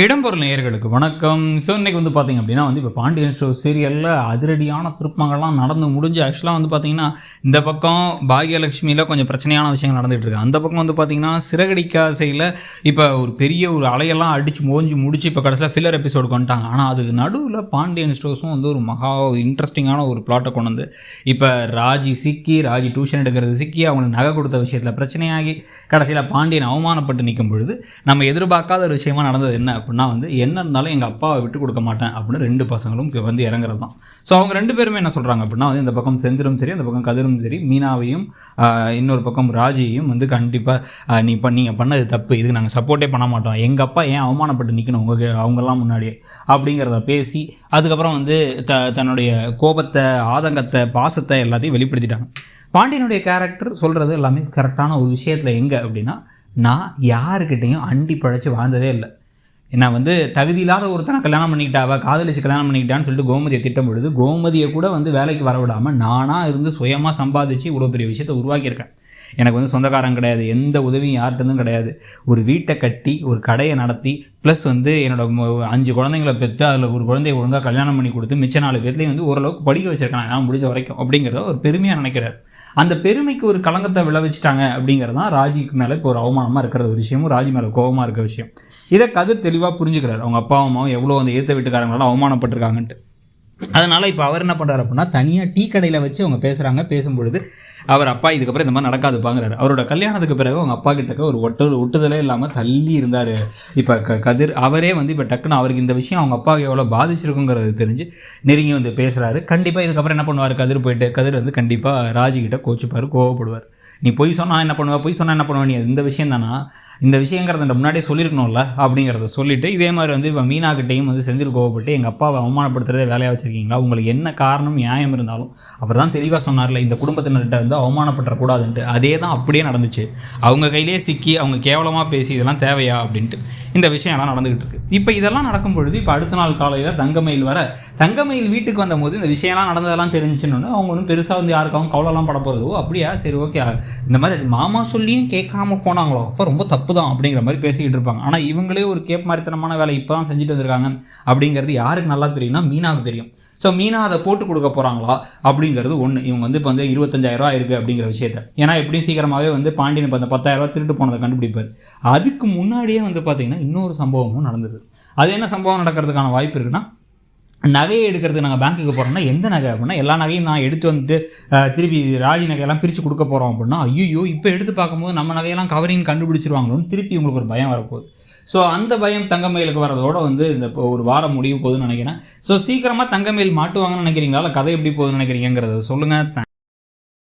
இடம்பொருள் நேயர்களுக்கு வணக்கம். ஸோ இன்னைக்கு வந்து பார்த்தீங்க அப்படின்னா வந்து இப்போ பாண்டியன் ஷோ சீரியலில் அதிரடியான திருப்பங்கள்லாம் நடந்து முடிஞ்சு ஆக்சுவலாக வந்து பார்த்திங்கன்னா இந்த பக்கம் பாகியலட்சுமியில் கொஞ்சம் பிரச்சனையான விஷயங்கள் நடந்துகிட்டு இருக்கு. அந்த பக்கம் வந்து பார்த்தீங்கன்னா சிறகடிக்காசையில் இப்போ ஒரு பெரிய ஒரு அலையெல்லாம் அடித்து மோஞ்சு முடிச்சு இப்போ கடைசியில் ஃபில்லர் எபிசோடு வந்துட்டாங்க. ஆனால் அதுக்கு நடுவில் பாண்டியன் ஸ்டோர்ஸும் வந்து ஒரு மகா இன்ட்ரெஸ்டிங்கான ஒரு பிளாட்டை கொண்டு வந்து இப்போ ராஜி சிக்கி ராஜி டியூஷன் எடுக்கிறது சிக்கி அவங்களுக்கு நகை கொடுத்த விஷயத்தில் பிரச்சனையாகி கடைசியில் பாண்டியன் அவமானப்பட்டு நிற்கும் பொழுது நம்ம எதிர்பார்க்காத ஒரு விஷயமா நடந்தது என்ன? அப்படின்னா வந்து என்ன இருந்தாலும் எங்கள் அப்பாவை விட்டு கொடுக்க மாட்டேன் அப்படின்னு ரெண்டு பசங்களும் வந்து இறங்குறது தான். ஸோ அவங்க ரெண்டு பேருமே என்ன சொல்கிறாங்க அப்படின்னா வந்து இந்த பக்கம் செஞ்சிரும் சரி அந்த பக்கம் கதிரும் சரி மீனாவையும் இன்னொரு பக்கம் ராஜியையும் வந்து கண்டிப்பாக நீ இப்போ நீங்கள் பண்ணது தப்பு இதுக்கு நாங்கள் சப்போர்ட்டே பண்ண மாட்டோம். எங்கள் அப்பா ஏன் அவமானப்பட்டு நிற்கணும் உங்க அவங்கெல்லாம் முன்னாடியே? அப்படிங்கிறத பேசி அதுக்கப்புறம் வந்து த தன்னுடைய கோபத்தை ஆதங்கத்தை பாசத்தை எல்லாத்தையும் வெளிப்படுத்திட்டாங்க. பாண்டியனுடைய கேரக்டர் சொல்கிறது எல்லாமே கரெக்டான ஒரு விஷயத்தில் எங்கே அப்படின்னா நான் யாருக்கிட்டேயும் அண்டி பழைச்சி வாழ்ந்ததே இல்லை. நான் வந்து தகுதி இல்லாத ஒருத்தனை கல்யாணம் பண்ணிக்கிட்டாவா காதலிச்சு கல்யாணம் பண்ணிக்கிட்டான்னு சொல்லிட்டு கோமதியை திட்டம் பொழுது கோமதியை கூட வந்து வேலைக்கு வர விடாமல் நானாக இருந்து சுயமாக சம்பாதிச்சு இவ்வளோ பெரிய விஷயத்தை உருவாக்கியிருக்கேன். எனக்கு வந்து சொந்தக்காரன் கிடையாது எந்த உதவியும் யார்கிட்டருந்தும் கிடையாது. ஒரு வீட்டை கட்டி ஒரு கடையை நடத்தி ப்ளஸ் வந்து என்னோட மொ- அஞ்சு குழந்தைங்களை பெற்று அதில் ஒரு குழந்தைய ஒழுங்காக கல்யாணம் பண்ணி கொடுத்து மிச்ச நாலு பேர்லேயும் வந்து ஓரளவுக்கு படிக்க வச்சிருக்கேன் நான் முடிஞ்ச வரைக்கும் அப்படிங்கிறத ஒரு பெருமையாக நினைக்கிறார். அந்த பெருமைக்கு ஒரு களங்கத்தை விளைவிச்சிட்டாங்க அப்படிங்கிறது தான் ராஜிக்கு மேலே இப்போ ஒரு அவமானமாக இருக்கிற ஒரு விஷயமும் ராஜி மேலே கோபமாக இருக்க விஷயம். இதை கதிர் தெளிவாக புரிஞ்சுக்கிறார். அவங்க அப்பா அம்மாவும் எவ்வளோ அந்த ஏற்ற வீட்டுக்காரங்களால அவமானப்பட்டிருக்காங்கன்ட்டு. அதனால் இப்போ அவர் என்ன பண்ணுறாரு அப்படின்னா தனியாக டீ கடையில் வச்சு அவங்க பேசுகிறாங்க பேசும்பொழுது அவர் அப்பா இதுக்கப்புறம் இந்த மாதிரி நடக்காதுப்பாங்கிறாரு. அவரோட கல்யாணத்துக்கு பிறகு அவங்க அப்பா கிட்டக்க ஒரு ஒட்டு ஒட்டுதலே இல்லாமல் தள்ளி இருந்தார். இப்போ க கதிர் அவரே வந்து இப்போ டக்குன்னு அவருக்கு இந்த விஷயம் அவங்க அப்பாவுக்கு எவ்வளோ பாதிச்சிருக்குங்கிறது தெரிஞ்சு நெருங்கி வந்து பேசுகிறாரு கண்டிப்பாக இதுக்கப்புறம் என்ன பண்ணுவார்? கதிர் போயிட்டு கதிர் வந்து கண்டிப்பாக ராஜிக்கிட்ட கோச்சிப்பார் கோச்சுப்பார் கோவப்படுவார். நீ பொய் சொன்னால் என்ன பண்ணுவ? பொய் சொன்னால் என்ன பண்ணுவ? நீ இந்த விஷயம் தானா? இந்த விஷயங்கிறத முன்னாடியே சொல்லியிருக்கணும்ல அப்படிங்கிறத சொல்லிவிட்டு இதே மாதிரி வந்து இப்போ மீனாக்கிட்டையும் வந்து செந்தில் கோவப்பட்டு எங்கள் அப்பாவை அவமானப்படுத்துறதே வேலையாக வச்சுருக்கீங்களா? உங்களுக்கு என்ன காரணம் நியாயம் இருந்தாலும் அவர் தான் தெளிவாக சொன்னார்ல இந்த குடும்பத்தினர்கிட்ட வந்து அவமானப்பட்டுறக்கூடாதுன்ட்டு. அதே தான் அப்படியே நடந்துச்சு. அவங்க கையிலேயே சிக்கி அவங்க கேவலமாக பேசி இதெல்லாம் தேவையா அப்படின்ட்டு இந்த விஷயம்லாம் நடந்துகிட்டு இருக்கு இப்போ இதெல்லாம் நடக்கும் பொழுது இப்போ அடுத்த நாள் காலையில் தங்கமயில் வர தங்கமயில் வீட்டுக்கு வந்தபோது இந்த விஷயம்லாம் நடந்ததெல்லாம் தெரிஞ்சுன்னு அவங்க ஒன்றும் பெருசாக வந்து யாருக்காகவும் கவலைலாம் பட போகிறதோ அப்படியா? சரி ஓகே. இந்த மாதிரி மாமா சொல்லியும் கேட்காம போனாங்களோ? அப்போ ரொம்ப தப்பு தான் அப்படிங்கிற மாதிரி பேசிக்கிட்டு இருப்பாங்க. ஆனால் இவங்களே ஒரு கேப் மாதிரித்தனமான வேலை இப்போ தான் செஞ்சுட்டு வந்திருக்காங்க அப்படிங்கிறது யாருக்கு நல்லா தெரியும்னா மீனாவுக்கு தெரியும். ஸோ மீனா அதை போட்டு கொடுக்க போகிறாங்களா அப்படிங்கிறது ஒன்று இவங்க வந்து இப்போ வந்து இருபத்தஞ்சாயிரம் ரூபா இருக்குது அப்படிங்கிற விஷயத்த. ஏன்னா எப்படியும் சீக்கிரமாகவே வந்து பாண்டியன் இப்போ அந்த பத்தாயிரம் திருட்டு போனதை கண்டுபிடிப்பார். அதுக்கு முன்னாடியே வந்து பார்த்தீங்கன்னா இன்னொரு சம்பவமும் நடந்தது. அது என்ன சம்பவம் நடக்கிறதுக்கான வாய்ப்பு இருக்குன்னா நகையை எடுக்கிறதுக்கு நாங்கள் பேங்க்குக்கு போகிறோம்னா எந்த நகை அப்படின்னா எல்லா நகையும் நான் எடுத்து வந்துட்டு திருப்பி ராஜி நகையெல்லாம் பிரித்து கொடுக்க போகிறோம் அப்படின்னா ஐயோ இப்போ எடுத்து பார்க்கும்போது நம்ம நகையெல்லாம் கவரிங் கண்டுபிடிச்சிருவாங்களோன்னு திருப்பி உங்களுக்கு ஒரு பயம் வரப்போகுது. ஸோ அந்த பயம் தங்கமயிலுக்கு வரதோடு வந்து இந்த ஒரு வாரம் முடிவு போகுதுன்னு நினைக்கிறேன். ஸோ சீக்கிரமாக தங்கமயில் மாட்டுவாங்கன்னு நினைக்கிறீங்களா? இல்லை கதை எப்படி போகுதுன்னு நினைக்கிறீங்கிறத சொல்லுங்கள்